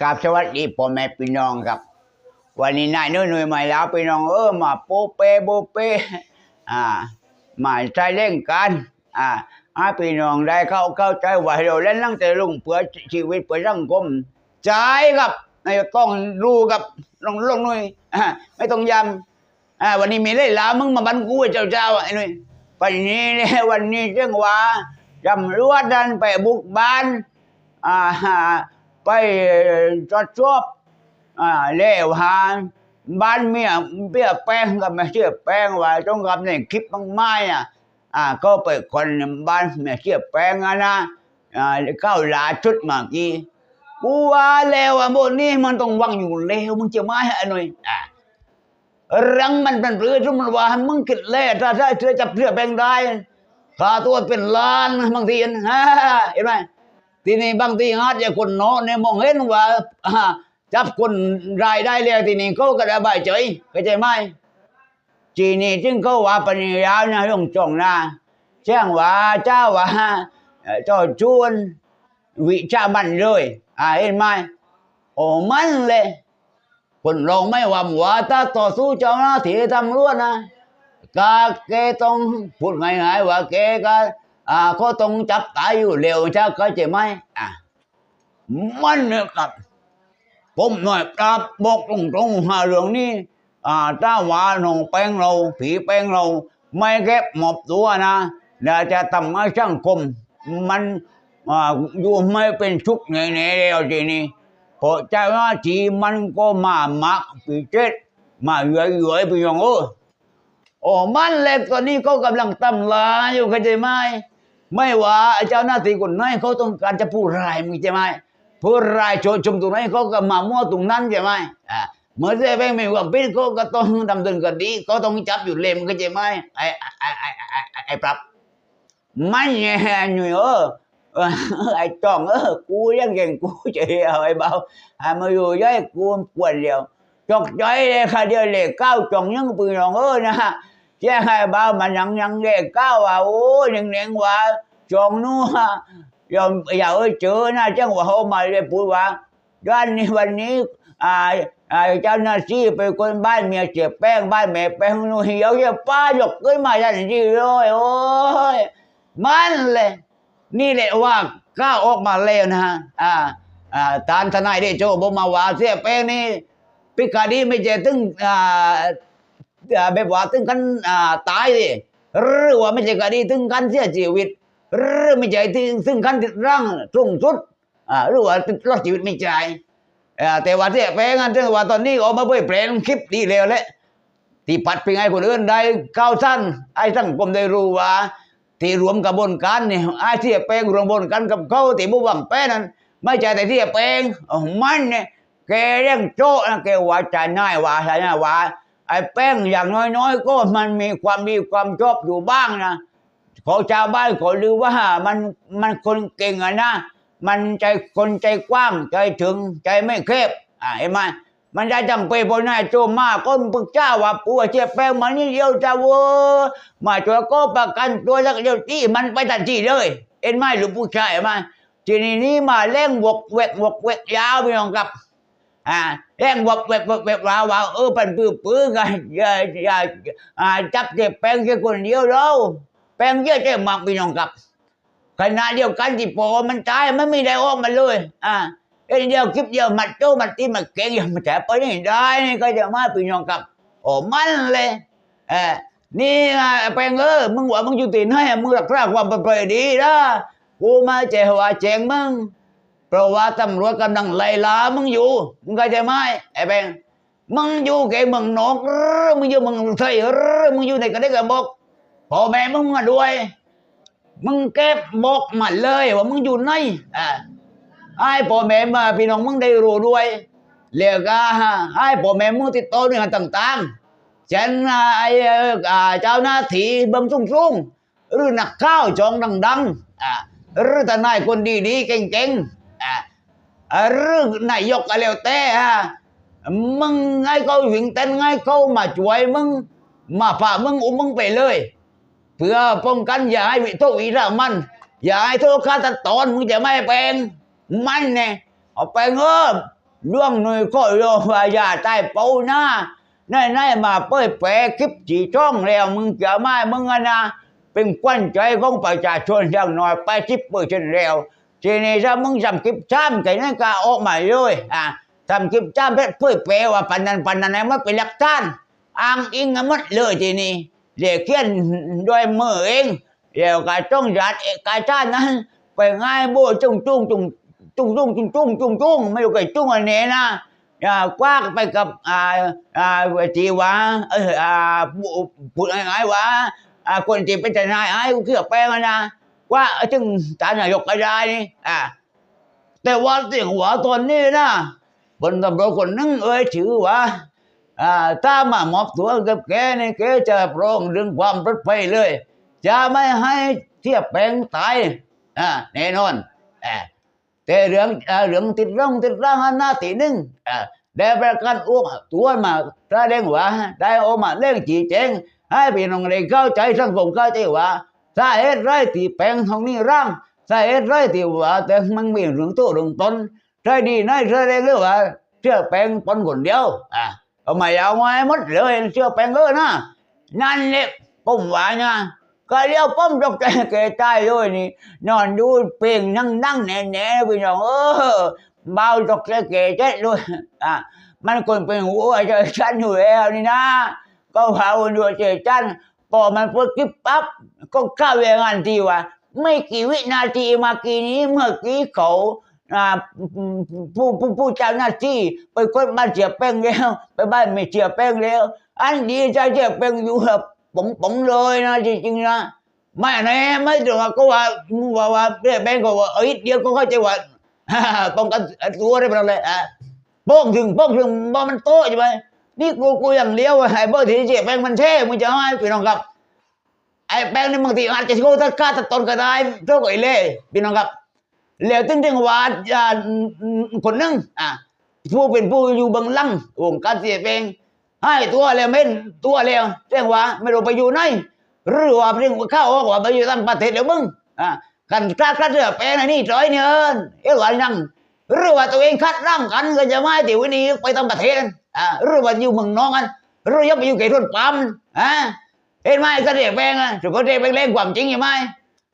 กราบสวัสดีพ่อแม่พี่น้องครับ วันนี้นายนุ่ยหนุ่ยมาแล้วพี่น้องเออมาโปเปโปเปอ่ามาใช้เล่นกันอ่าให้พี่น้องได้เข้าเข้าใจว่าเราเล่นตั้งแต่ลุงเพื่อชีวิตเพื่อสังคมใจครับนายต้องรู้กับลงลงหนุ่ยไม่ต้องยำอ่าวันนี้มีเล่นลามึงมาบันกูเจ้าเจ้าไอ้นุ่ยวันนี้เนี่ยวันนี้เรื่องว่าตำรวจดันไปบุกบ้านอ่า ไปตรวจสอบอ่าเลวหาบ้านเมียเบี้ยแป้งก็ไม่เชื่อแป้งว่าต้องกับในคลิปบางไม้อะอ่าก็ไปคนบ้านไม่เชื่อแป้งอะนะอ่าเข้าหลาชุดเมื่อกี้กูว่าแล้วอะบนนี้มันต้องวังอยู่แล้วมึงจะมาให้อันหน่อยอ่ารังมันเป็นเรือทุกมันว่ามึงคิดแล้วถ้าถ้าเธอจับเสื้อแป้งได้ค่าตัวเป็นล้านบางทีนะเห็นไหม ทีนี้บางทีอาจจะคนโน้นเนี่ยมองเห็นว่าจับคนรายได้แล้วทีนี้เขาก็ระบายใจเข้าใจไหมทีนี้จึงเขาว่าปัญญานะลงจงนะแจ้งว่าเจ้าว่าเอ่อเจ้าชวนวิชามันเลยอ่าเห็นไหมโอ้มันเลยคนเราไม่หวั่นว่าถ้าต่อสู้เจ้าหน้าที่ตำรวจนะก็แกต้องพูดง่ายๆว่าแกก็ อ่าเขาต้องจับตายอยู่เร็วใช่เข้าใจะไหมอะมันเนี่ยครับ ผมหน่อยปราบบอกตรงๆหาเรื่องนี้อ่าถ้าว่าน้องแป้งเรา ผีแป้งเรา ไม่แก็บหมอบตัวนะแล้วจะทำให้สังคม มันอ่าอยู่ไม่เป็นชุกแน่ๆแล้วทีนี้เพราะจ้าหน้าทีมันก็มามักปีเจ็ดมาเยื่อยๆไปอย่างเออโอ้มันเล็กตอนนี้เขากำลังตำลาอยู่เข้าใจไหม ไม่ว่าเจ้าหน้าที่คนไหนเขาต้องการจะพูดรายมึงใช่ไหมพูดรายโชว์ชมตรงไหนเขาก็มามั่วตรงนั้นใช่ไหมอ่าเมื่อเจ้าแม่ไม่ว่าพิษเขาก็ต้องดำเนินคดีเขาต้องจับอยู่เล่มเข้าใจไหมไอ้ไอ้ไอ้ไอ้ไอ้ไอปรับไมันแย่หนุ่ยเออไอ้จ้องเออกูยังเก่งกูจะเอาไอ้เบาไอ้มาอยู่ย้ายกูปวดเดียวจกใจเลยค่ะเดียวเลยก้าวจงยังปืนรองเออนะ แจ้งให้บ้ามันยังยังเด็กก้าวว่าโอ้ยังเนียงว่าจงนู้นยอมอย่าเออเจอนะจังว่าเขามาเลยพูดว่าด้านนี้วันนี้อ่าอ่าเจ้าหน้าที่ไปคนบ้านเมียเจ็บแป้งบ้านแม่แป้งนู่นเหี่ยวเหี่ป้าหยกขึ้นมาทันทีเลยโอ้ยมันเลยนี่แหละว่าก้าออกมาแล้วนะฮะอ่าอ่าทานทนายได้โจบอกมาว่าเสียแป้งนี่พิการดีไม่ใช่ถึงอ่า แบบว่าถึงกันตายดิหรือว่าไม่ใช่คดีถึงกันเสียชีวิต หรือไม่ใช่ถึงถึงกันติดร่างสูงสุดอ่าหรือว่าติดรอดชีวิตไม่ใช่แต่ว่าที่แปลงอันที่ว่าตอนนี้ออกมาเผยแพร่คลิปดีแล้วแหละที่ปัดไปให้คนอื่นได้ก้าวสั้นไอ้สังคมได้รู้ว่า ที่รวมกระบวนการเนี่ยไอ้ที่แปลงรวมกระบวนการกับเขาที่บุบังแป้นั้น ไม่ใช่แต่ที่แปลงมันเนี่ยแกเรื่องโจ้แกว่าใจง่ายว่าใจง่ายว่า ไอ้แป้งอย่างน้อยๆ ก็มันมีความดีความชอบอยู่บ้างนะขาชาวบ้านขาลือว่ามันมันคนเก่งอะนะมันใจคนใจกว้างใจถึงใจไม่เคบอ่าเห็นไหมมันได้จำเป็นพอหน้าโจมมากก็ปรึกษาว่าปัวเจ็บแป้งมันนี่เดียวจะเวอมาตัวก็ประกันตัวแล้วก็เดียวที่มันไปทันทีเลยเห็นไหมหรือผู้ชายเห็นไหมทีนี้นี่มาเล่งวกเวกวกเวกยาวไปน้องครับ อ่าแรงวับแบบแบบแบบว่าว่าเออเป็นปื้อปื้อกันอย่าอย่าอ่าจับเจ็บแป้งแค่คนเดียวเราแป้งเยอะแค่มากพี่น้องครับขณะเดียวกันที่ปอมันตายมันไม่ได้ออกมาเลย อ่าเอ็นเดียวคลิปเดียวมัดโจมัดที่มันเก่งอย่างมันแต่ไปนี่ได้นี่ก็จะมาพี่น้องครับโอ้มันเลยเออนี่แป้งเออมึงว่ามึงอยู่ตีนให้มึงรักษาความปลอดภัยดีนะกูมาเจอว่าแจงมึง เพราะว่าตำรวจกำลังไล่ล่ามึงอยู่ มึงเข้าใจไหมไอ้แบงมึงอยู่แกมึงนกมึงอยู่มึงไทยหรือมึงอยู่ในกระเด็กกระบอกพ่อแม่มึงมาด้วย มึงเก็บบอกมาเลยว่ามึงอยู่ไหนอ่าไอ้พ่อแม่มาพี่น้องมึงได้รู้ด้วยเรียกอ่าไอ้พ่อแม่มึงติดต่อหน่วยงานต่างๆเช่นไอ้เจ้าหน้าที่เบิ่งสูงหรือนักข่าวจองดังๆอ่าหรือทนายคนดีๆเก่งๆ อะอะเรื่อนายกก็แล้วแต่ฮะมึงไงเขาวิ่งเต้นไงเขามาช่วยมึงมาพามึงอุ้มมึงไปเลย เพื่อป้องกันอย่าให้วิโตวิรามัน อย่าให้โทษฆาตตอนมึงจะไม่เป็นมันเนี่ยเอาไปเงิบล่วงหน่วยก็โยมายาใต้เป้าหน้าในในๆมาเป้ยแปะคลิปจีช่องแล้วมึงจะไม่มึงอะนะเป็นกวนใจของประชาชนอย่างน้อยไปสิบเปอร์เซ็นต์แล้ว ทีนี้ถ้ามึงทำคลิปจ้ำไก่นั่นก็ออกมาเลยอะทำคลิปจ้ำเพื่อเป้ยแปะว่าปันนันปันนันไหนมันเป็นหลักฐานอ้างอิงกันหมดเลยทีนี้เด็กเขียนด้วยมือเองเดี๋ยวกาจ้องยัดเอกาชาตินั้นไปง่ายโบจุ้งจุ้งจุ้งจุ้งจุ้งจุ้งจุ้งจุ้งจุ้งไม่รู้ไก่จุ้งอันนี้นะอ่ากว้างไปกับอ่าอ่าเวทีวะเอออ่าพูพูดง่ายๆว่าอ่าคนที่เป็นทนายไอ้กูเชื่อแป้งนะ ว่าจึงตานายกก็ได้นี่อ่าแต่ว่าเสียงหัวตอนนี้นะบนตำรวจคนนึงเอ่ยชื่อว่าอ่าถ้ามามอบตัวกับแกนี่แกจะปรองเรื่องความปลอดภัยเลย จะไม่ให้เทียบแปลงตายอ่าแน่นอนอ่าแต่เรื่องอ่าเรื่องติดร่องติดร่างอันหน้าตีหนึ่งอ่าได้ประกันอ้วกตัวมาแสดงว่าได้ออกมาเล่งจีแจงให้พี่น้องได้เข้าใจสังคมเข้าใจว่า สาเหตุไรที่แปลงทางนี้ร่างสาเหตุไรที่ว่าแต่มันมีเรื่องตัวเรื่องตนใช่ดีนายแสดงเรื่องว่าเชื่อแปลงปนคนเดียวอ่าเอามาเอาไว้หมดเลยเชื่อแปลงเออนะนั่นแหละผมว่านะก็เรียกป้อมตกใจแกใต้ด้วยนี่นอนดูเพลงนั่งนั่งแน่แน่พี่น้องเออเบาตกใจแกยเจ็ดด้วยอะมันคนเป็นหัวใจฉันอยู่แล้วนี่นะ ก็พาวันดูเจจัน พอมันพูดกิ๊บปั๊บก็เข้าเวงานทีว่า ไม่กี่วินาทีมากี้นี้เมื่อกี้เขาผู้ผู้ผู้เจ้าหน้าที่ไปค้นบ้านเสียแป้งแล้ว ไปบ้านไม่เสียแป้งแล้ว อันดีใจเสียแป้งอยู่แบบผมผมเลยนะจริงๆนะไม่แน่ไม่ถึงว่าก็ว่าว่าว่าเรียกแป้งก็ว่าเอ้ยเดียวก็เข้าใจว่าป้องกันตัวได้เป็นอะไรอะโป้งถึงโป้งถึงบ่มันโตใช่ไหม นี่กูกูอย่างเลี้ยวไอ้เบอร์ที่เสียแป้งมันเท่มึงจะให้พี่น้องครับไอ้แป้งนี่บางทีอาจจะโกตัดค่าตัดตนก็ได้เท่ากับไอ้เล่พี่น้องครับแล้วตึ้งตึงวาอ่าคนหนึงอะผู้เป็นผู้อยู่บื้องลังวงการเสียแป้งให้ตัวแล้วเม่นตัวแล้วเรื่องว่าไม่รู้ไปอยู่ไหนหรือว่าเรื่องเข้าออกว่าไปอยู่ต่างประเทศแล้วมึงอะกันกล้าคัดเลือกแป้งอันนี้จอยเนี่ยเอิ้นเอ้ว่านั่งหรือว่าตัวเองคัดร่างกันก็จะไม่ติวันนี้ไปต่างประเทศ อะหรือว่าอยู่เมืองนอกกันหรือยังไปอยู่เขตรถปั๊มอะเห็นไหมก็เรียกแปลงอะสุก็เรียกแปลงเล่นความจริงใช่ไหม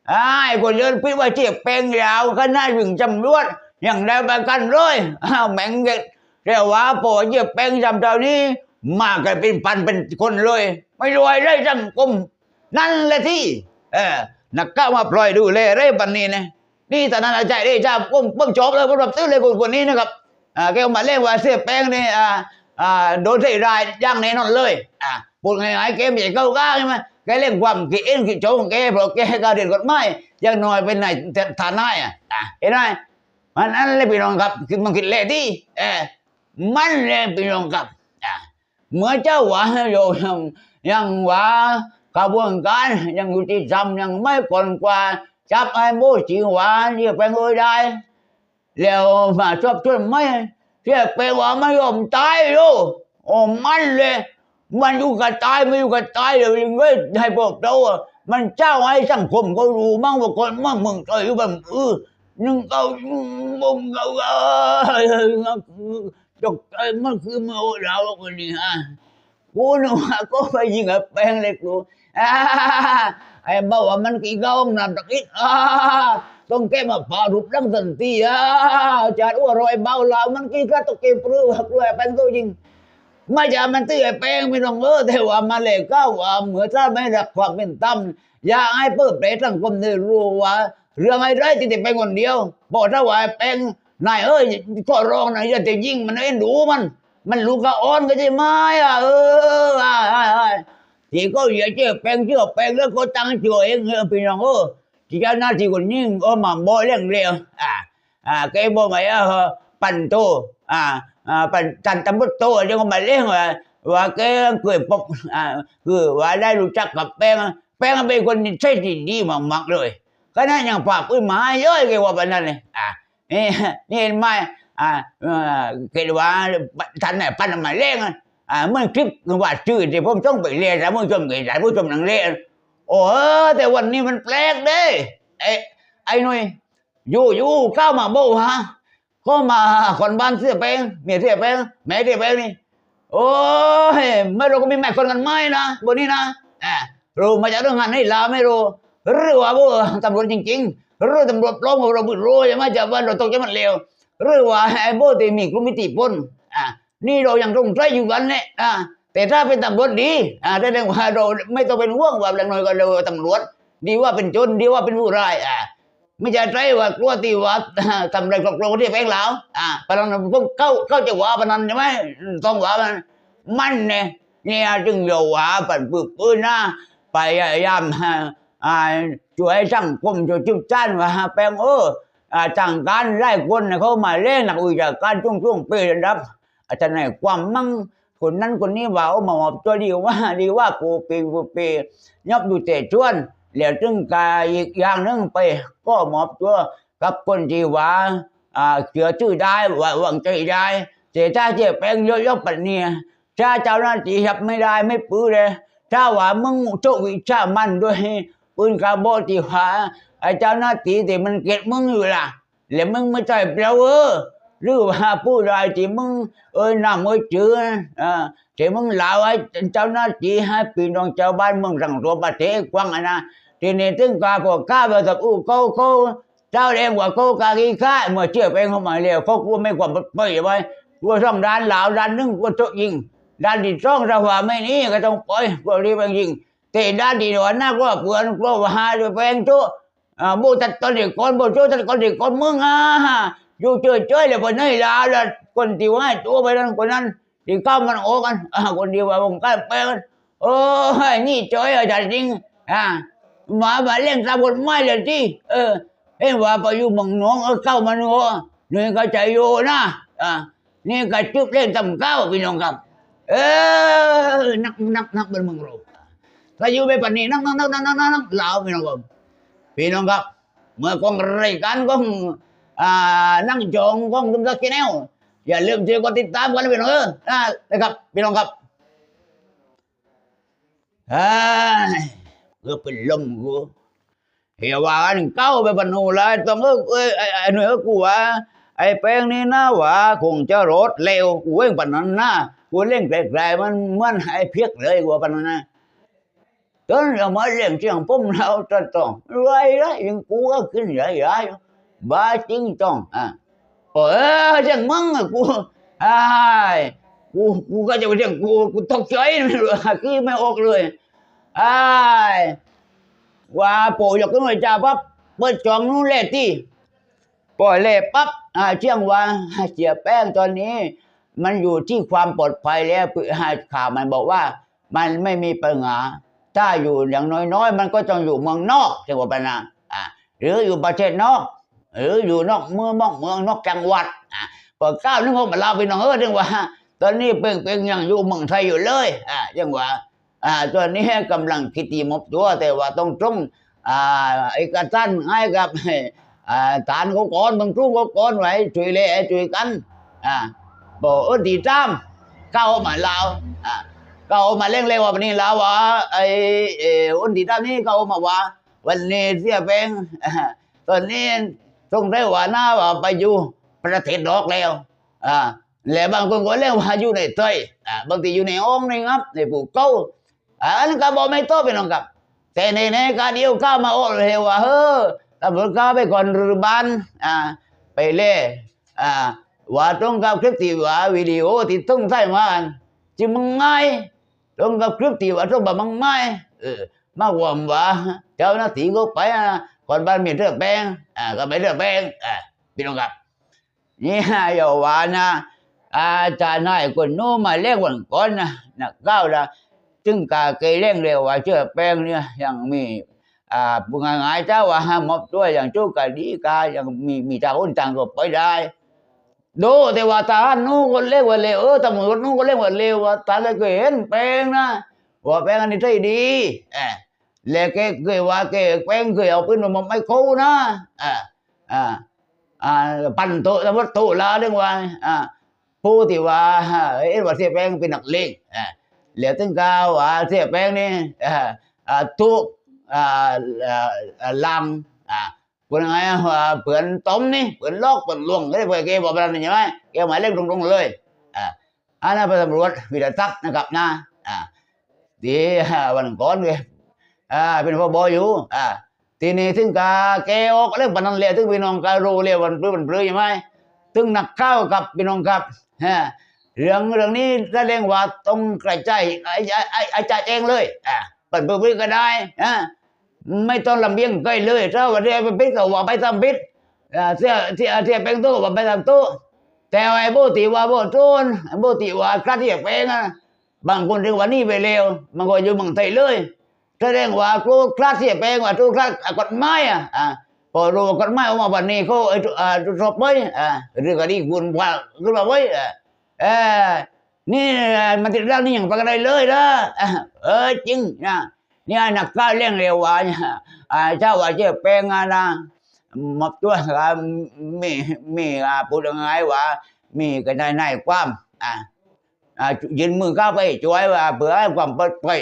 ไอ้คนเดินพิว่าเจียบแปลงยาวก็น่าถึงจำรวดอย่างได้ประกันเลยอ้าวแม่งเด็กเรียกว่าปอเจียบแปลงจำเท่านี้มากันเป็นพันเป็นคนเลย ไม่รวยเลยสังคมนั่นแหละที่ เออนักก้าวมาปล่อยดูเลยเร่บันนี้นะนี่ตอนนั้นอาจารย์ได้จ้าผมผมจบเลยผมรับซื้อเลยคนคนนี้นะครับอ่าแกมาเล่นว่าเสียแป้งนี่อ่า โดนใส่รายย่างแน่นอนเลยอ่าพูดง่ายๆแกไม่ใช่เก้าก้าใช่ไหมแกเล่นความกิเอ็นกิโจงแกเพราะแกก็เรียนกฎหมายอยังน้อยเป็นนายฐานะอะอะเห็นไหมมันนั่นเลยพี่น้องครับคือมันคิดเละที่เออมันเลยพี่น้องครับอะเมื่อเจ้าว่าโยยังยังว่ากระบวนการยังยุติธรรมยังไม่ก่อนกว่าจับไอ้โมจิหวาเรียไปเลยได้แล้วมาชอบช่วยไม่ เรียกไปว่าไม่ยอมตายโยโอ้มันเลย มันอยู่กับตายไม่อยู่กับตายเลยยังไม่ให้พวกเราอะมันเจ้าให้สังคมเขารู้มั่งว่าคนมั่งมึงตายแบบเออนึ่งเขามึงเขาเออจกใจมันคือมาโอเราคนนี้ฮะกูนึกว่าก็ไปยิงกับแป้งเลยกูอ่าไอ้บอกว่ามันกี่ก้องนำตะกี้อ่า ต้องแก้มาผ่ารูปร่างสันติอ่าจัดอ้วนรอยเบาเหล่ามันกี่ก็ตกเก็บปลื้มปลื้มแป้งตัวยิงไม่จะมันตื้อแป้งไม่ต้องเออแต่ว่ามาเลยก็ว่าเหมือนถ้าไม่รักความเป็นธรรมอย่าให้เปิดเผยสังคมได้รู้ว่าเรื่องไอ้ไรที่จะเป็นคนเดียวบอกถ้าว่าแป้งนายเอ้ยก็ร้องนายอย่าจะยิงมันเอ็นดูมัน มันลูกกระอ่อนก็ใช่ไหมอะเอออะอะอะที่ก็อย่าเชื่อแปลงเชื่อแปลงแล้วก็ตั้งเชื่อเองเออพี่น้องเออ ที่เจ้าหน้าที่คนนี้เออมาบอเรื่องเร็วอะอะแกบอกไหมอะปันโตอะอะปันจันตำรวจโตจะก็มาเรื่องว่าว่าแกเคยพบอะคือว่าได้รู้จักกับแป้งแป้งเป็นคนใช่ที่ดีมากๆเลยก็นั่นยังฝากปืนมาเยอะแกว่าแบบนั้นเลยอะนี่นี่เห็นไหมอ่าเอ่อเกิดว่าท่านไหนปั้นมาเล่งอะอ่าเมื่อคลิปว่าชื่อที่ผมต้องไปเรียนแล้วผู้ชมเกิดผู้ชมนังเรียน โอ้เออแต่วันนี้มันแปลกเด้ไอ้ไอ้หน่ยอยู่อยู่เข้ามาโบฮะก็มาคนบ้านเสียแป้งเมียเสียแป้งแม่เสียแป้งนี่โอ้ยไม่รู้ก็มีแม่คนกันไหมนะบนนี้นะอ่ารู้มาจากเรื่องงานให้ลาไม่รู้หรือว่าบ่ตำรวจจริงๆหรือตำรวจปลอมเราบุรู้ใช่ไหมจากบ้านเราตกใจมันเร็วหรือว่าไอ้โบตีมีกลุ่มมิติปนอ่านี่เรายังต้องใช้อยู่กันเนี่ยอ่า แต่ถ้าเป็นตำรวจดีอ่าแสดงว่าเราไม่ต้องเป็นห่วงว่าอย่างน้อยก็เราตำรวจ ดีว่าเป็นจนดีว่าเป็นผู้ร้ายอ่าไม่ใช่ใจว่ากลัวตีว่าทำอะไรกลัวที่แพงแล้วอ่าพนันพวกเข้าเข้าจะว่าพนันใช่ไหมต้องว่ามันมันเนี่ยเนี่ยจึงเยวว่าปัดปืนปืนนะพยายามอ่าช่วยสังคมช่วยจุดจ้านว่าแปลงเอออ่าจังการไล่คนเขามาเล่นหนักวิชาการช่วงช่วงปีนะครับอาจารย์ไหนความมั่ง คนนั้นคนนี้ว่าโอ้มาหอบตัวดีว่าดีว่ากูปีกูปียอบดูเตะชวนแล้วถึงกาอีกอย่างหนึงไป ก็หมอบตัวกับคนที่ว่าอ่าเชื่อชื่อได้ว่าหวังใจได้แต่ถ้าเจ็บแปลงเยอะๆปันเนี่ยถ้าเจ้าหน้าที่จับไม่ได้ไม่ปื้อเลยถ้าว่ามึงโชควิชามันด้วยปืนกระบอกที่ว่าไอ้เจ้าหน้าที่ที่มันเก็บมึงอยู่ล่ะแล้วมึงไม่ใช่เปล่าเออ หรือว่าผู้ใดที่มึงเอ้ยนำเอ้ยจื้ออ่าที่มึงเล่าไอ้เจ้าหน้าที่ให้พี่น้องชาวบ้านมืองสังตัวประเทศกว้างอะนะทีนี้ถึงกาก็กล้าไปกับอู้เขาเขาเจ้าเองว่าเขากากีค่าเมื่อเชื่อไปเขามาเร็วเขากลัวไม่ความเปิดไว้กลัวซ่อมด้านเหลาด้านนึงกลัวโจยิงด้านที่ซ่องเราว่าไม่นี้ก็ต้องปล่อยกลัวรีบไปยิงแต่ด้านที่หัวหน้าก็เปลือนกลัวว่าหาด้วยแปลงโจอ่าบูตัดตอนเด็กคนบูโจตัดคนเด็กคนมึงอะ อยู่เฉยเฉยๆเลยคนนี้ลาล้วคนที่ว่าตัวไปนั้นคนนั้นที่เข้ามันโอ้กันคนที่ว่าผมกล้าแปกันโอ้ยนี่เฉยอาจารย์จริงอ่ามาบาเล่นตามกฎหมายเลยที่เออเอ็งว่าไปอยู่เมืองหนองเออเข้ามันโง่นี่ก็ใจโยนะอ่านี่ก็จุดเล่นตำเก้าพี่น้องครับเออนักนักนักเป็นเมืองราถ้าอยู่ไปปันนี้นักนักนักนักนักนักนักลาวพี่น้องครับพี่น้องครับเมื่อกองรายการของอ่า นั่งจองของตุ้มสักแนวอย่าลืมเจอกดติดตามกันนะพี่น้องเออนะนะครับพี่น้องครับเฮ้ย cứ เป็นลมกูเฮียว่าอันเก้าไปบรรนูเลยต้องเออเอ้ยไอ้ไอ้หน่วยกูว่าไอ้แป้งนี่นะว่าคงจะรถเร็วกูเองปนนั้นนะกูเล่นไกลๆมันเหมือนไอ้เพียกเลยกูปนนั้นนะตอนเรามาเล่นเสียงปุ่มเราจะต้องไรไรยังกูก็ขึ้นใหญ่ใหญ่ บ้าจริงจ้องอะโอ้ยจังมึงอะกูไอ้ายกูกูก็จะไปเรียกกูกูตกใจไม่รู้คือไม่ออกเลย ai qua bộ dục cái người cha bắp bên chọn nó lệ ti ปล่อยเล่ปั๊บอ่าเที่ยงวันเสียแป้งตอนนี้ มันอยู่ที่ความปลอดภัยแล้วข่าวมันบอกว่า มันไม่มีปัญหาถ้าอยู่อย่างน้อยๆ มันก็ต้องอยู่เมืองนอกจังหวัดปัญนาอ่าหรืออยู่ประเทศนอก หรืออยู่นอกเมืองนอกเมืองนอกจังหวัดอ่าพอก้าวนึกว่าเราไปน้องเออจังหว่าตอนนี้เป่งเป่งยังอยู่เมืองไทยอยู่เลยอ่าจังหว่าอ่าตัวนี้กำลังคิดที่มบตัวแต่ว่าต้องตรงอ่าเอกสารให้กับอ่าฐานเขาก่อนบางทุกเขาก่อนไว้ช่วยเลอช่วยกันอ่าบอกเออดีจ้ามเข้ามาลาวอ่าเข้ามาเร่งเร็ววันนี้ลาวว่าไอ้เออวันดีจ้ามนี่เข้ามาว่าวันนี้เสียเป็นตอนนี้ ต้องได้ว่าหน้าว่าไปอยู่ประเทศนอกแล้วอ่าแล้วบางคนก็เรียกว่าอยู่ในเตยอ่าบางทีอยู่ในอ้องในงับในภูเขาอันนั้นก็บอกไม่โตเป็นองกับ แต่ในในการเดียวข้ามาโอ้เลยว่าเฮ้อตำรวจข้าไปก่อนรือบานอ่าไปเล่อ่าว่าตรงกับคลิปที่ว่าวิดีโอที่ต้องใส่มาจิมึงไงตรงกับคลิปที่ว่าต้องแบบมึงไงเออมากว่าว่าเจ้าหน้าที่ก็ไปอะ ก่อนบ้านมีเรื่องแป้งอ่าก็ไปเรื่องแป้งอ่าพี่น้องครับนี่อย่าว่านะอาจารย์นายคนโน้นมาเล่นวันก่อนนะนักก้าวละซึ่งกาเกยเร่งเร็วว่าเชื่อแป้งเนี่ยยังมีอ่าปุงงายเจ้าว่าห้ามอบตัวอย่างจู้กาดีกายังมีมีตาคนต่างก็ไปได้ดูแต่ว่าตานู้นคนเล่นว่าเร็วเออตำรวจนู้นก็เล่นว่าเร็วว่าตาเลยเคยเห็นแป้งนะว่าแป้งอันนี้ใช่ดีเออ แล้วแกเคยว่าแกแป้งเคยเอาปืนมาไม่คู่นะอ่าอ่าอ่าปั่นโตตำรวจโตลาเรื่องว่าอ่าผู้ที่ว่าเอ็นว่าเสียแป้งเป็นนักเลงอ่าแล้วถึงก้าวอ่าเสียแป้งนี่อ่าอ่าทุกอ่าอ่าลำอ่าคนยังไงอ่าเผื่อนต้มนี่เผื่อนลอกเผื่อนลวงก็ได้เผื่อเกบอกไปแล้วนี่ใช่ไหมเกหมายเลขตรงๆเลยอ่าอันนั้นเป็นตำรวจวิทยาศักดิ์นะครับนะอ่าดีวันก่อนเลย อ่าเป็นพบอยู่อ่าทีนี้ถึงกาแกออกเรื่องปนันเลยถึงพี่น้องการูเลยวันพฤหัสพฤหัสใช่ไหมถึงนักเข้ากับพี่น้องครับฮะเรื่องเรื่องนี้แสดงว่าต้องกระจายไอ้ไอ้ไอ้อ้จ่ายเองเลยอ่าเปิดเผยก็ได้อ่าไม่ต้องลำเบียงใกล้เลยถ้าวันนี้ไปพิษก็ว่าไปทำพิษอ่าเสียเสียเสียเป็นตู้ว่าไปทำตู้แต่ว่าไอ้โบติว่าโบตูนไอ้โบติว่าคลาดที่จะเป็นอะบางคนถึงวันนี้ไปเร็วมันก็อยู่เมืองไทยเลย แสดงว่าครูคลาดที่จะเป็นว่าครูคลาดกฎหมายอะอ่าพอรู้กฎหมายออกมาวันนี้เขาไอ้ตัวอ่าตรวจสอบไว้อ่าเรื่องคดีคุณว่าขึ้นมาไว้อ่าเออนี่มันติดเรื่องนี้อย่างประกันได้เลยนะเออจริงนะนี่นักกาเลี้ยงเร็วว่าเนี่ยอ่าเจ้าว่าเจ้าเป็นงานนะมอบตัวก็มีมีอ่าพูดยังไงว่า มีกันในในความอ่าอ่ายืนมือเข้าวไปช่วยว่าเพื่อความปลอดภัย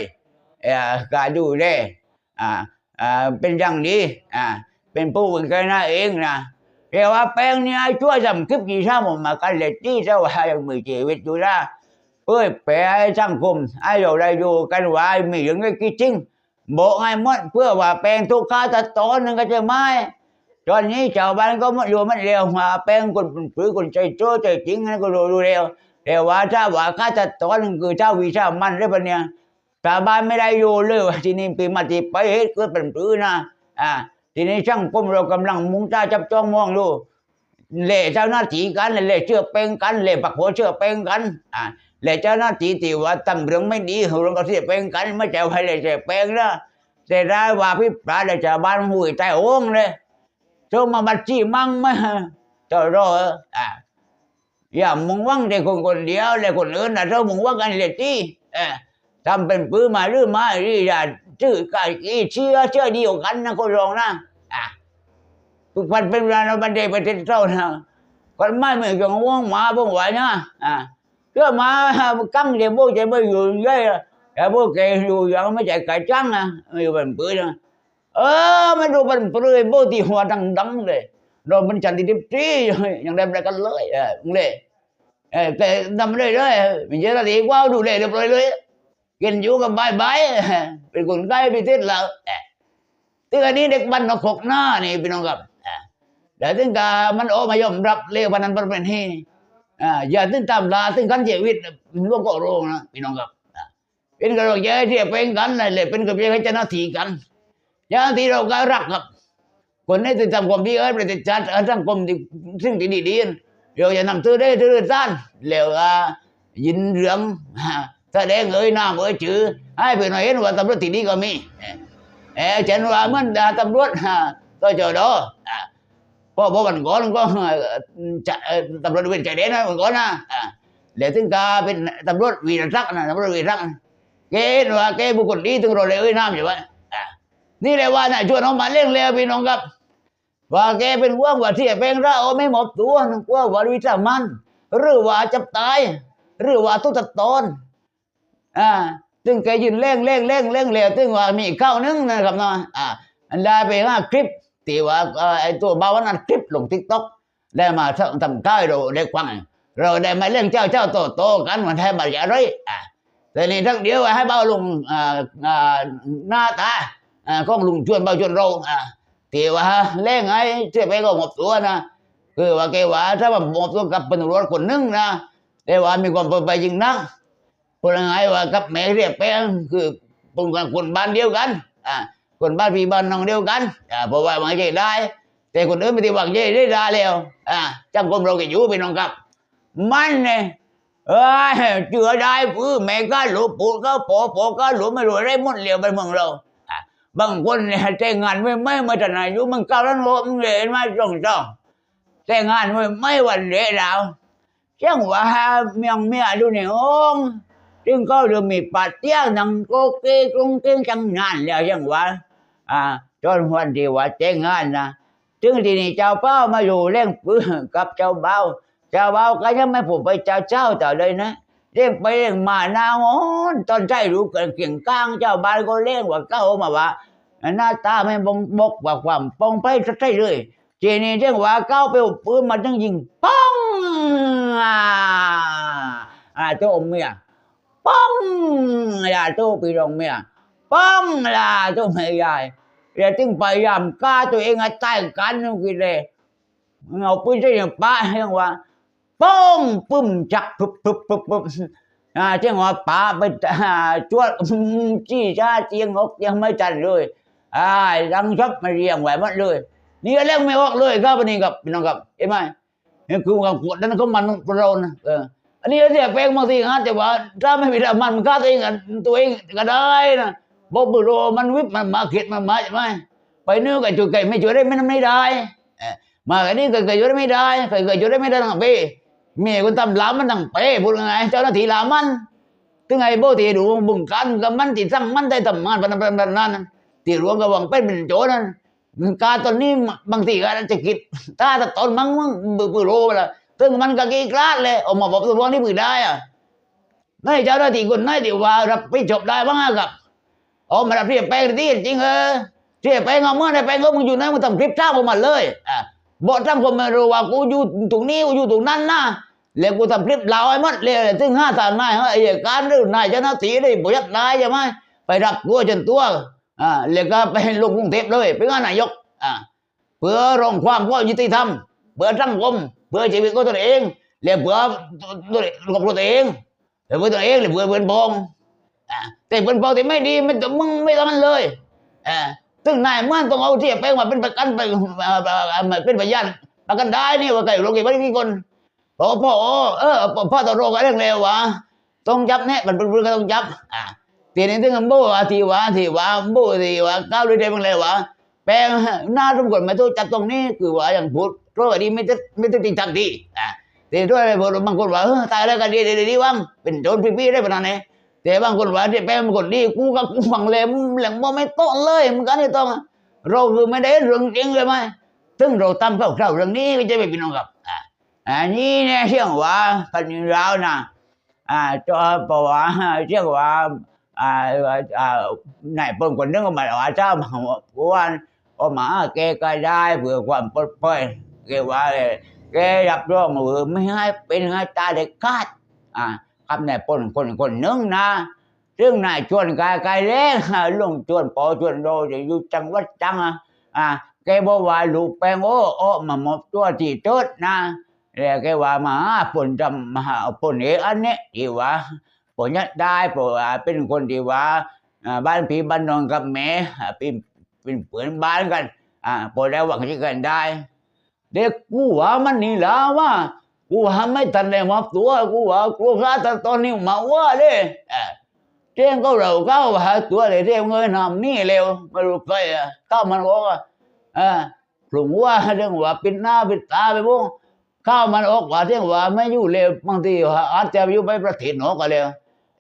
การดูแลอ่าอ่าเป็นอย่างดีอ่าเป็นผู้เป็นกันน้าเองนะแต่ว่าแป้งเนี่ยช่วยทำคลิปกี่ชั่วโมงมากันเลยที่เจ้าว่ายังมือชีวิตอยู่นะเพื่อแปลให้สังคมให้เราได้อยู่กันว่ามีเรื่องเล็กจริงบอกให้หมดเพื่อว่าแปลงทุกข้าตัดตอนนึงก็จะไม่ตอนนี้ชาวบ้านก็มันอยู่มันเร็วมาแปลงคนปื้คนใจโจ้ใจจริงนั่นก็รู้เร็วแต่ว่าถ้าว่าข้าตัดตอนนึงคือเจ้าวิชามันได้ปะเนี่ย ชาวบ้านไม่ได้อยู่เลยว่าที่นี่ปีมาทีไปเหตุเกิดเป็นปื้อนะอ่าทีนี้ช่างกรมเรากำลังมุงตาจับจ้องมองดูเล่เจ้าหน้าที่กันเล่เชื่อเป้งกันเล่ปักหัวเชื่อเป้งกันอ่าและเจ้าหน้าที่ที่ว่าทำเรื่องไม่ดีเรื่องก็เสียเป็นกัน ไม่ใช่ให้เลยเสียเป็นนะแต่ได้ว่าพี่ปลาเลยชาวบ้านหุยใจโอ้งเลยเจ้ามาบัดจี้มั่งไหมเจ้ารออะอย่ามึงว่างแต่คนคนเดียวเลยคนอื่นนะเจ้ามึงว่างกันเลยที่เออ ทำเป็นปื้มาหรือไม่ที่จะชื่อกันเชื่อเชื่อดีกว่ากันนะคนรองนะอะทุกพันเป็นเราบันเดประเทศเท่านะคนไม่เหมือนกับว่องมาบ่งไหวนะอะเพื่อมากั้งเดี๋ยวพวกจะไม่อยู่เยอะแต่พวกแกอยู่ยังไม่ใจไก่จังนะม่อยู่เป็นปื้นะเออมันดูเป็นปื้พวกที่หัวดังๆเลยเรามันจันทร์ดิบจี้ย่างได้ปรกันเลยเออเลยเออแต่ทำได้เลยมันจะที่ว้าวดูเลยเรียบร้อยเลย กินอยู่กับใบใบเป็นคนใกล้ไปทิศเราที่อันนี้เด็กบ้านนกขกหน้านี่พี่น้องครับแต่ถึงกามันโอมายอมรับเรียกว่านั้นเป็นที่อย่าถึงตามลาถึงกันเจวิตร่วมก็โรงนะพี่น้องครับอ่าเป็นกระโดดเยอะที่เป็นกันนั่นแหละเป็นกับเยอะเจ้าหน้าที่กันเจ้าหน้าที่เราก็รักครับ คนนี้จะทำความดีเอ้ยประเทศชาติสังคมที่ซึ่งที่ดีๆเราจะนำซื้อได้ซื้อสั้นแล้วอ่ายินเหลือง แสดงเอ้ยน้าเอ้ยจื้อให้ไปหน่อยเห็นว่าตำรวจที่ดีก็มีเออเช่นว่ามันด่าตำรวจก็เจอดออ่าพอพอวันก่อนก็จะตำรวจเวรใจเด่นนะวันก่อนนะเดี๋ยวถึงกาเป็นตำรวจวีรศักดิ์นะตำรวจวีรศักดิ์เกณฑ์ว่าแกบุคคลดีถึงเราเลยเอ้ยน้ำอยู่วะนี่เลยว่าน่ะชวนน้องมาเล่นแล้วพี่น้องครับ ว่าแกเป็นว่างว่าที่เป็นเราไม่หมดตัวว่าว่าวิชามัน หรือว่าจับตาย หรือว่าทุตัดตอน อ่าซึ่งแกยืนเล่งเล่งเล่งเล่งแล้วซึ่งว่ามีข้าวนึงนะครับเนาะอ่าอันได้ไปห้าคลิปที่ว่าไอ้ตัวบ้าวันนั้นคลิปลงทิกต็อกได้มาทำทำก้าวเราได้ฟังเราได้มาเล่นเจ้าเจ้าโตโตกันมันแทบมาอย่างไรอะแต่นี่ทั้งเดียวให้เบาลงอ่าอ่าหน้าตาอ่าของลุงชวนเบาชวนเราอะที่ว่าเล่งไอ้เชื่ไปก็หมดตัวนะคือว่าแกว่าถ้าว่าหมดตัวกับเป็นรวคนหนึงนะแต่ว่ามีความเป็นไปจริงนัก พูดง่ายว่ากับแม่เรียกแป้งคือเป็นคนบ้านเดียวกันอ่าคนบ้านพี่บ้านน้องเดียวกันอ่าเพราะว่ามันใจได้ แต่คนอื่นไม่ได้หวังใจได้ได้แล้วอ่าจังกรมเราก็อยู่พี่น้องครับมันเนี่ยเอ้ยเจือได้ปื้แม่ก็หลูปูก็ปอปอก็หลูไม่รู้อะไรหมดเหลียวไปเมืองเราบางคนเนี่ยแต่งงานไม่ไม่มาจากไหนอยู่มันก้าวนั้นโลมนเลยมาจ้องจ้องแต่งงานไม่ไม่วันเดียวเจังว่าเมียงเมียดูเนี่ยโอ้ง จึงก็เริ่มมีปาเตี้ยนังโกเกกรุงเกงจังงานแล้วจังว่าอ่าจนวันที่ว่าแต่งงานนะถึงที่นี่เจ้าเป้ามาอยู่เล่นปืนกับเจ้าเบาเจ้าเบาก็ยังไม่ผูกไปเจ้าเจ้าต่อเลยนะเล่นไปเล่นมาหนาโอนตอนใจรู้เกินเกี่ยงก้างเจ้าบ้านก็เล่นว่าเก้ามาว่าหน้าตาไม่บงบกว่าความปองไปสักใช่เลยเจนี่เรื่องว่าเก้าไปปืนมาจังยิงป้องอ่าอ่าเจ้าเมีย ป้องอย่าเจ้าปีรองเมียป้องล่ะเจ้าเมียใหญ่เดี๋ยวจึงพยายามกล้าตัวเองให้ตายกันนึกกิเลยเอาปืนใช่ยังป้าเรื่องว่าป้องปึ้มจักปึ๊บปึ๊บปึ๊บปึ๊บอ่าเจ้าหัวป่าไปอ่าจวดจี้ชาเจียงออกยังไม่ทันเลยอ่าดังชอบมาเรียงไหวหมดเลยนี่ก็เรียกไม่ออกเลยครับวันนี้ครับพี่น้องครับเห็นไหมนี่คือความกดดันของมันเรานะเออ อันนี้เสียแปลงบางทีฮะแต่ว่าถ้าไม่มีมันมันฆ่าตัวเองอะตัวเองก็ได้นะบอกบุโรมันวิบมันมาเข็ดมันมาใช่ไหมไปเนื้อกับจุกไก่ไม่ช่วยได้ไม่ทำไม่ได้มาอันนี้เกิดเกิดช่วยได้ไม่ได้เกิดเกิดช่วยได้ไม่ได้ทั้งปีเมียคนทำลามันทั้งเป้พูดยังไงเจ้าหน้าที่ลามันถึงไงโบทีดูบุงกันกับมันติดสั่งมันได้ทำงานปนนันปนนั้นที่รวมกับวังเป็นเป็นโจนั่นการตอนนี้บางทีก็จะคิดถ้าตอนมั้งมึงมือปืนโรไปละ ซึ่งมันก็กีกลาดเลยออกมาบอกตัวนี่มือได้อะนี่เจ้าหน้าที่คนไหนที่ว่ารับผิดชอบได้บ้างอะครับออกมารับเรียบแปลงที่จริงเออเรียบแปลงเอาเมื่อไหร่แปลงก็มึงอยู่ไหนมึงทำคลิปเช้าออกมาเลยอะบอกทั้งคนไม่รู้ว่ากูอยู่ตรงนี้กูอยู่ตรงนั้นนะแล้วกูทำคลิปเล่าให้หมดเลยถึงห้าตานายอายการหรือนายเจ้าหน้าที่ได้บุยัดนายใช่ไหมไปรับตัวจนตัวอ่าแล้วก็ไปลงกรุงเทพเลยเป็นงานนายกอ่าเพื่อรองความว่ายุติธรรมเพื่อสังคม เพื่อชีวิตของตัวเองและเพื่อตัวของตัวเองและเพื่อตัวเองและเพื่อเพื่อนพองแต่เพื่อนพองที่ไม่ดีไม่ต้องมึงไม่ต้องมันเลยอ่าซึ่งนายมันต้องเอาที่แป้งมาเป็นประกันไปเป็นพยานประกันได้นี่ว่าไก่โรงเก็บไว้ที่คนพอพ่อเออพ่อต่อโรคอะไรเรื่องเลววะต้องจับเนี่ยมันเป็นเรื่องก็ต้องจับอ่าทีนี้ถึงบว่าทีว่าทีว่าโบที่ว่าก้าวเลยได้บ้างเลยว่าแปลงหน้าสมกฎไม่ต้องจัดตรงนี้คือว่าอย่างพูด เพราะว่าดีไม่ต้ไม่ต้องจริงจังดีอะแต่ด้วยอะไรบางคนว่าเออตายแล้วก็ดีดีดีว่างเป็นโจรพี่ๆได้ขนาดนี้แต่บางคนว่าที่แปลงบางคนดีกูกับกูฟังเลยแหลงบ่ไม่ต้องเลยมันกันนี่ต้องเราคือไม่ได้เรื่องจริงเลยไหมถึงเราทำเข้าเรื่องนี้ก็จะไม่เป็นน้องกับอะอันนี้เนี่ยเชื่อว่าพันธุ์เรานะอ่าจอปว่าเชื่อว่าอ่าอ่าไหนเปิ้นคนนึงก็มาว่าเจ้ามาว่าออกมาแกก็ได้เพื่อความปลอดภัย แกว่าเลยแกรับรองว่าไม่ให้เป็นให้ตายเด็ดขาดอ่าครับนปนคนคนนึงนะซึ่งนายชวนกายกายเล้งลงชวนปอชวนโดจะอยู่จังหวัดจังอะอ่าแกบอกว่าลูกแปงโอ้โอ้มามอบตัวที่ตดนะแล้วแกว่ามาปนจำมาปนเอกอันนี้ที่ว่าผมเนี่ยได้ผมอ่าเป็นคนที่ว่าบ้านพี่บ้านนองกับแม่เป็นเป็นเพื่อนบ้านกันอ่าพอแล้วหวังที่กันได้ เด็กกูว่ามันนี่ละว่ากูว่าไม่ทันได้มอบตัวกูว่ากลัวพระตอนนี้มาว่าเลยเจ้งก็เราเข้าหาตัวเลยเจ้งเงินนำนี่เร็วไม่รู้ใครอะเข้ามันบอกว่าอ่าหลงว่าเรื่องว่าปิดหน้าปิดตาไปบุ้งข้ามันออกว่าเรื่องว่าไม่อยู่เร็วบางทีว่าอาจจะอยู่ไปประเทศนอกก็เร็ว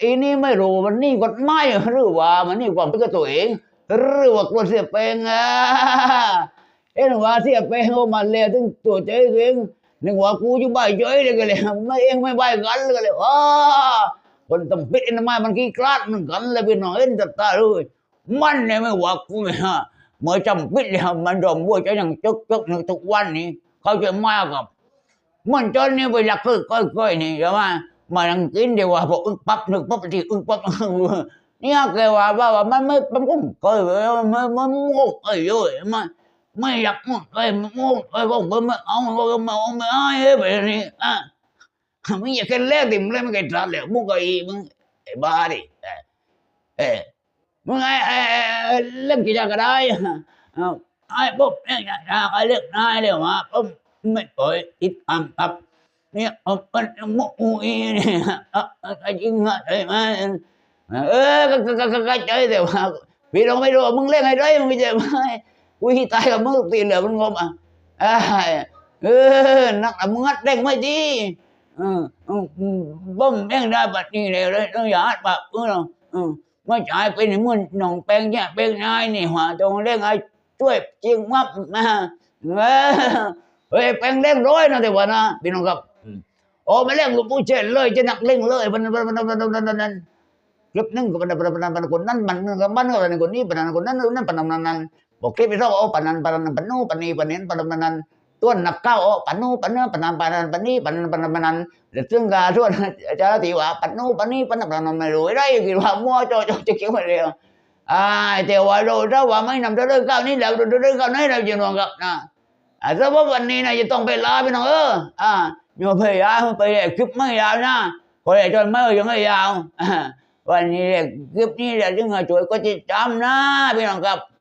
อีนี่ไม่รู้มันนี่กฎหมายหรือว่ามันนี่ความเป็นกับตัวเองหรือว่ากลัวเสียเปงอะ เอ็นว่าเสียเปงเอามาเลยถึงตัวใจตัวเองนึกว่ากูอยู่บ้านเฉยเลยก็เลยไม่เองไม่บ้านกันเลยก็เลยว้าคนต้องปิดอันมามันกี่กลาดมันกันเลยพี่น้องเอ็นตัดตาเลยมันเนี่ยไม่ว่ากูไม่ฮะเมื่อจำปิดเลยมันดมบัวใจยังจุกจุกทุกวันนี้ เขาจะมากับมันจนนี่ไปหลักคือก้อยๆนี่ใช่ไหมมานังกินเดี๋ยวว่าพออึ้งปั๊บนึกปั๊บที่อึ้งปั๊บเนี่ยแกว่าว่าว่ามันไม่มันก็ก้อยมันมันงงเอ้ยโอ้ยมัน ไม่อยากงงเอ้ยมันงงเอ้ยก็มันไม่เอามันก็ไม่เอาไม่เอาเอ้ยแบบนี้อะมึงอยากแค่เล่นดิมึงเล่นไม่เคยทันเลยมึงก็อีมึงไอ้บ้าดิเออเออมึงไอ้ไอ้เล่นกี่อย่าก็ได้ไอ้ปุ๊บเนี่ยยากไอ้เล่นนายเดี๋ยวมาปุ๊บไม่ปล่อยอิดอัมอับเนี่ยเอาเป็นโมอูอีเนี่ยอะไอ้ยิงอะใช่ไหมเออก็ก็ก็ก็ใจแต่ว่าพี่น้องไม่รู้มึงเล่นไงได้มึงไม่ใช่ไหม กูที่ตายกับมึงตีเหลือมันงมอะเออนักมึงงัดเด้งไม่ดีเออบ่มเด้งได้บัดนี้เลยเลยต้องอย่าอัดแบบเออเออไม่ใช่เป็นเหมือนน้องแปลงเนี่เป็นนายนี่หัวตรงเด้งไอ้ช่วยจริงมับมาเออเฮ้ยแปลงเล่งร้อยนะแต่ว่านะพี่น้องครับโอ้ไม่เล่งหลวงปู่เชนเลยจะหนักเล่งเลยมันมันมันมันมันมันคลิปนึงก็ปนันปนันปนันปนันคนนั้นมันกับมันก็ปนันคนนี้ปนันคนนั้นนนั้นปนันปนันนั้น บอกคลิปไปสองโอ้ปนันปนันปนูปนีปนินปนันปนันต้วนนักเก้าโอ้ปนูปนเนื้อปนันปนันปนีปนันปนันปนันเดี๋ยวซึ่งกาส่วนจารย์ตีว่าปนูปนีปนันปนันไม่รู้ได้คิดว่ามั่วโจโจจะเกี่ยวมาเร็วอ่าแต่ว่าเราถ้าว่าไม่นำเรื่องเก้านี้แล้วเรื่องเก้านี้เราจะนอนกับนะอ่าถ้าว่าวันนี้นะจะต้องไปลาไปน้องเอออ่าโยมพยายามไปคลิปไม่ยาวนะพอไอ้จนไม่ยังไม่ยาวอ่าวันนี้คลิปนี้แหละจึงช่วยก็ติดตามนะพี่น้องครับ